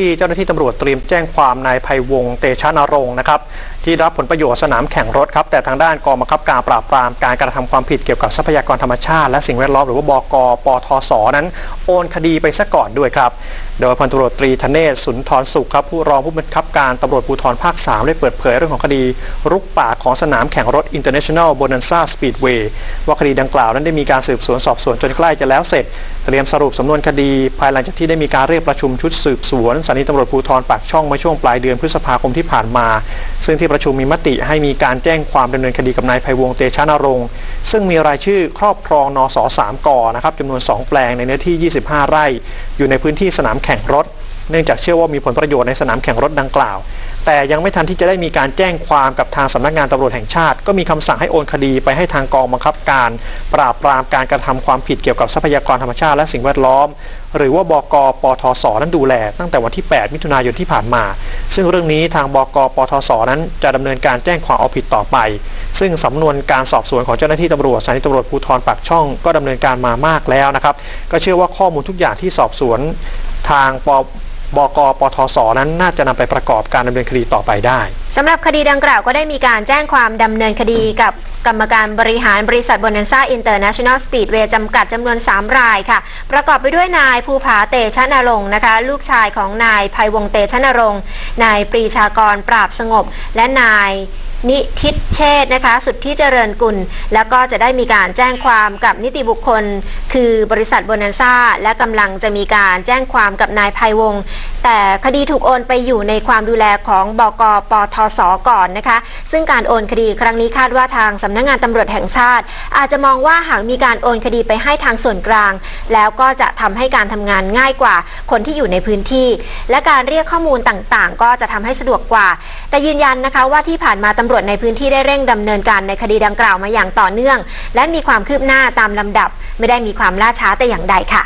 ที่เจ้าหน้าที่ตำรวจเตรียมแจ้งความนายภัยวงศ์เตชะนรงค์นะครับที่รับผลประโยชน์สนามแข่งรถครับแต่ทางด้านกองบังคับการปราบปรามการกระทำความผิดเกี่ยวกับทรัพยากรธรรมชาติ และสิ่งแวดล้อมหรือว่าบกปทศนั้น โอนคดีไปซะก่อนด้วยครับ โดยพันตำรวจตรีธเนศสุนทรสุขครับผู้รองผู้บังคับการตำรวจภูธรภาค 3 ได้เปิดเผยเรื่องของคดีรุกป่าของสนามแข่งรถ International Bonanza Speedway ว่าคดีดังกล่าวนั้นได้มีการสืบสวนสอบสวนจนใกล้จะแล้วเสร็จ เตรียมสรุปสำนวนคดี ภายหลังจากที่ได้มีการเรียกประชุมชุดสืบสวนสานีตำรวจภูธรปากช่องเมื่อช่วงปลายเดือนพฤษภาคมที่ผ่านมา ซึ่งที่ประชุมมีมติให้มีการแจ้งความดำเนินคดีกับนายไพวงเตชะนรงค์ซึ่งมีรายชื่อครอบครองนสสามกอนะครับจำนวน 2 แปลงในเนื้อที่ 25 ไร่ อยู่ในพื้นที่สนามแข่งรถ เนื่องจากเชื่อว่ามีผลประโยชน์ในสนามแข่งรถดังกล่าว แต่ยังไม่ทันที่จะได้มีการแจ้งความกับทางสำนักงานตำรวจแห่งชาติ ก็มีคำสั่งให้โอนคดีไปให้ทางกองบังคับการ ปราบปรามการกระทำความผิดเกี่ยวกับทรัพยากรธรรมชาติและสิ่งแวดล้อม หรือว่าบกปทศนั้นดูแล ตั้งแต่วันที่ 8 มิถุนายนที่ผ่านมา ซึ่งเรื่องนี้ทางบกปทศนั้นจะดำเนินการแจ้งความเอาผิดต่อไป ซึ่งสำนวนการสอบสวนของเจ้าหน้าที่ตำรวจสถานีตำรวจภูธรปากช่องก็ดำเนินการมามากแล้วนะครับก็เชื่อว่าข้อมูลทุกอย่างที่สอบสวนทางป บกปทศนั้นน่าจะนำไปประกอบการดำเนินคดีต่อไปได้สำหรับคดีดังกล่าวก็ได้มีการแจ้งความดำเนินคดีกับกรรมการบริหารบริษัทบนันซ่าอินเตอร์เนชั่นแนลสปีดเวย์จำกัดจำนวน 3 รายค่ะ ประกอบไปด้วยนายภูผาเตชะนรงค์นะคะ ลูกชายของนายภัยวงศ์เตชะนรงค์นายปรีชากรปราบสงบ และนาย นิทิตเชษนะคะ สุดที่เจริญกุล แล้วก็จะได้มีการแจ้งความกับนิติบุคคล คือบริษัทโบนันซ่า และกำลังจะมีการแจ้งความกับนายภัยวงศ์แต่คดีถูกโอนไปอยู่ในความดูแลของบกปทศก่อนนะคะ ซึ่งการโอนคดีครั้งนี้คาดว่าทางสำนักงงานตำรวจแห่งชาติ อาจจะมองว่าหากมีการโอนคดีไปให้ทางส่วนกลาง แล้วก็จะทำให้การทำงานง่ายกว่าคนที่อยู่ในพื้นที่ และการเรียกข้อมูลต่างๆ ก็จะทำให้สะดวกกว่า แต่ยืนยันนะคะว่าที่ผ่านมาตำรวจในพื้นที่ได้เร่งดำเนินการในคดีดังกล่าวมาอย่างต่อเนื่อง และมีความคืบหน้าตามลำดับ ไม่ได้มีความล่าช้าแต่อย่างใดค่ะ